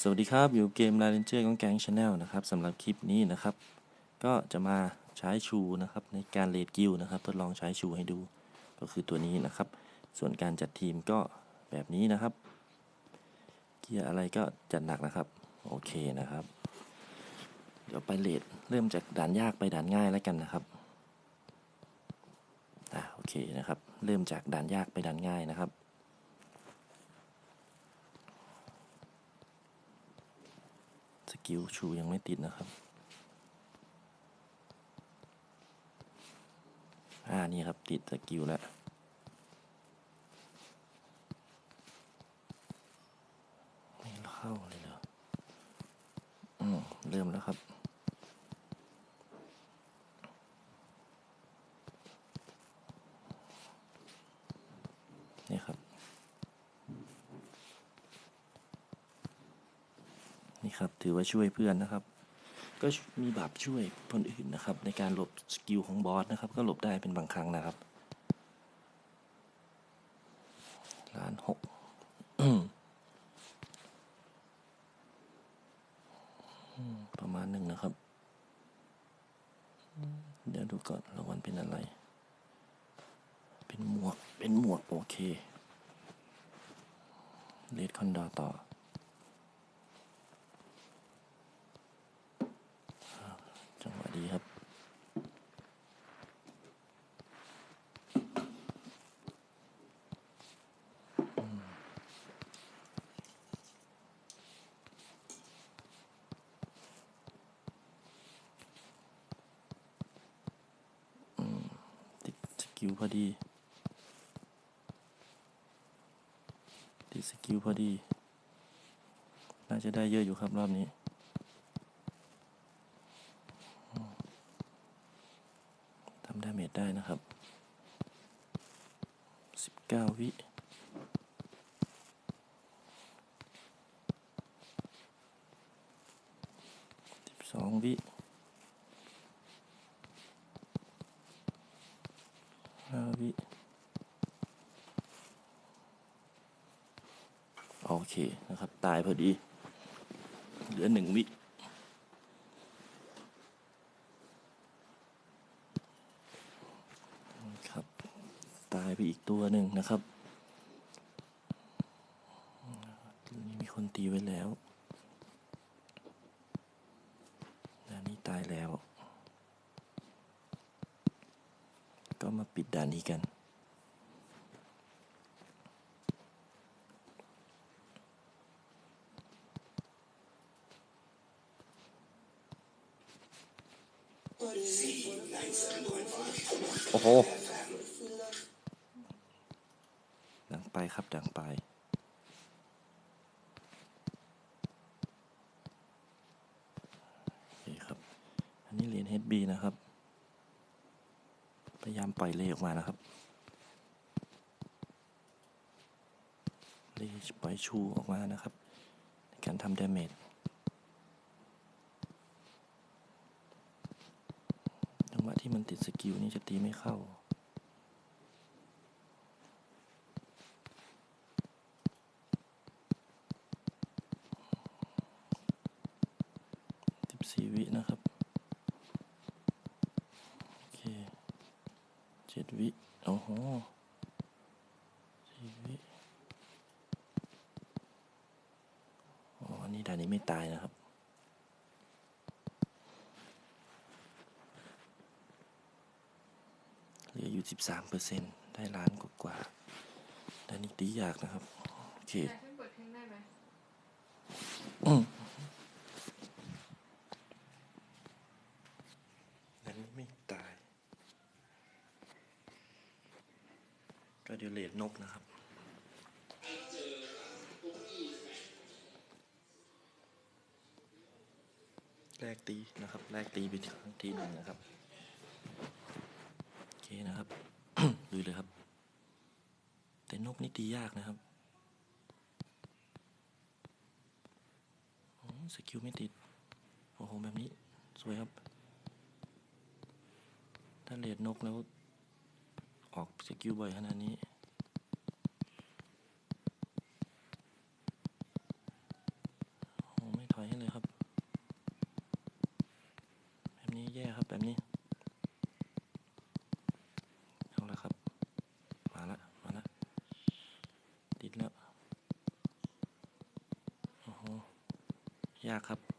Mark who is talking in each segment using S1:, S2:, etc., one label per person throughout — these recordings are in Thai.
S1: สวัสดีครับ อยู่เกม l a n เจอร์ของแกงชาแนลนะครับสำหรับคลิปนี้นะครับ ก็จะมาใช้ชูนะครับในการเลดกิลนะครับทดลองใช้ชูให้ดูก็คือตัวนี้นะครับ ส่วนการจัดทีมก็แบบนี้นะครับ เกียร์อะไรก็จัดหนักนะครับ โอเคนะครับ เดี๋ยวไปเลดเริ่มจากด่านยากไปด่านง่ายแล้วกันนะครับอ่าโอเคนะครับ เริ่มจากด่านยากไปด่านง่ายนะครับ กิลชูยังไม่ติดนะครับ อ่า นี่ครับติดสกิลแล้วไม่เข้าเลยเหรออืมเริ่มแล้วครับ นี่ครับ นี่ครับถือว่าช่วยเพื่อนนะครับ ก็มีแบบช่วยคนอื่นนะครับ ในการหลบสกิลของบอสนะครับ ก็หลบได้เป็นบางครั้งนะครับล้านหกประมาณหนึ่งนะครับ เดี๋ยวดูก่อนรางวัลเป็นอะไร เป็นหมวก เป็นหมวกโอเคเลดคอนดอต่อ จังหวะดี ครับอืมติดสกิลพอดี ติดสกิลพอดี น่าจะได้เยอะอยู่ครับรอบนี้ ทำดาเม จได้นะครับ 19 วิ12วิ5วิโอเคนะครับ ตายพอดี เหลือ1วิครับตายไปอีกตัวหนึ่งนะครับนี้มีคนตีไว้แล้วด่านนี้ตายแล้ว ก็มาปิดด่านนี้กันโอ้โห ไปครับดังไปโอเครับ อันนี้เหรียญ HB นะครับ พยายามปล่อยเลออกมานะครับ เลปล่อยชูออกมานะครับ ในการทำดาเมจจังหวะที่มันติดสกิลนี่จะตีไม่เข้า สิบสี่วินะครับ โอเคเจ็ด วิโอ้โหสี่วิอ๋ออันนี่ด่านนี้ไม่ตายนะครับ เหลืออยู่สิบสามเปอร์เซ็นได้ล้านกว่าๆด่านนี้ตียากนะครับ โอเค
S2: แต่ขึ้นเปิดเพลงได้ไหม
S1: นั้นไม่ตาย ก็เดเลดนกนะครับแรกตีนะครับแรกตีไปครั้งทีหนึ่งนะครับ โอเคนะครับดูเลยครับ แต่นกนี่ตียากนะครับสกิลไม่ติด โอ้โห แบบนี้ สวยครับ ถ้าเลดนกแล้ว ออกสกิลบ่อยขนาดนี้ โอ้ไม่ถอยให้เลยครับ แบบนี้แย่ครับแบบนี้ เอาละครับ มาละ มาละ ติดแล้ว โอ้โห ยากครับ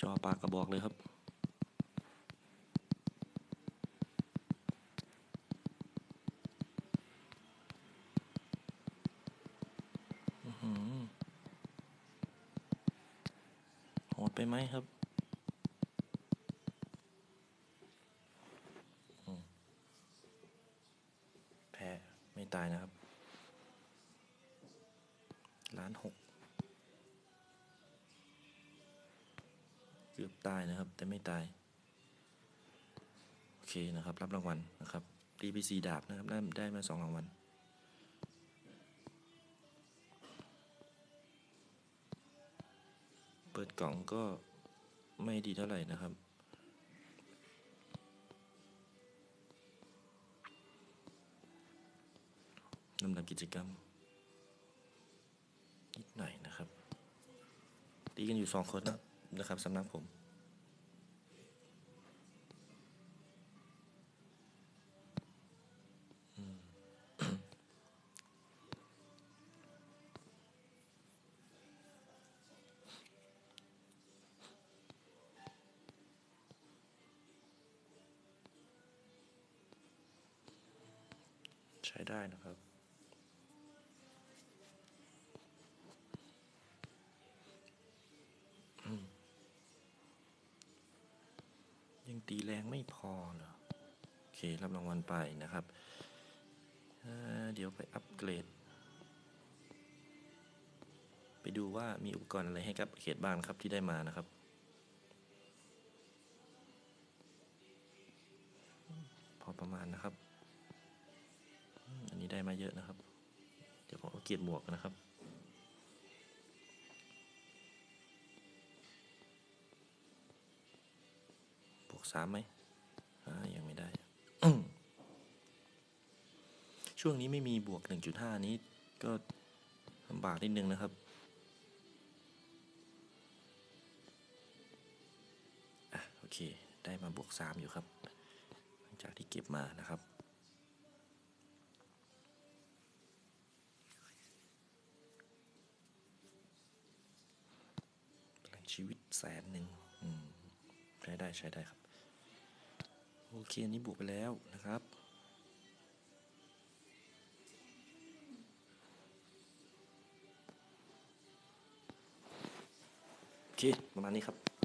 S1: จอปากกระบอกเลยครับอื้อหือโหดไปไหมครับอืมแพ้ไม่ตายนะครับ ล้านหก เกือบ ตายนะครับ แต่ไม่ตาย โอเคนะครับ รับรางวัลนะครับตีไปสี่ดาบนะครับ ได้ได้มาสองรางวัลเปิดกล่องก็ไม่ดีเท่าไหร่นะครับ ลำดับกิจกรรม นิดหน่อยนะครับ ตีกันอยู่สองคนนะนะครับสำนักผม ช้ได้นะครับ ยังตีแรงไม่พอเหรอ โอเค รับรางวัลไปนะครับเเดี๋ยวไปอัปเกรด ไปดูว่ามีอุปกรณ์อะไรให้กับเขตบ้านครับที่ได้มานะครับพอประมาณนะครับ อืมอันนี้ได้มาเยอะนะครับ เดี๋ยวผมเอาเกียรติหมวกนะครับบวกสามไหมอ่ายังไม่ได้ ช่วงนี้ไม่มีบวก 1.5 นี้ก็ลำบากนิดนึงนะครับอะโอเค ได้มาบวก 3 อยู่ครับ หลังจากที่เก็บมานะครับ พลัง ชีวิตแสนหนึ่งใช้ได้ใช้ได้ครับ โอเค อันนี้บวกไปแล้วนะครับโอเค ประมาณนี้ครับ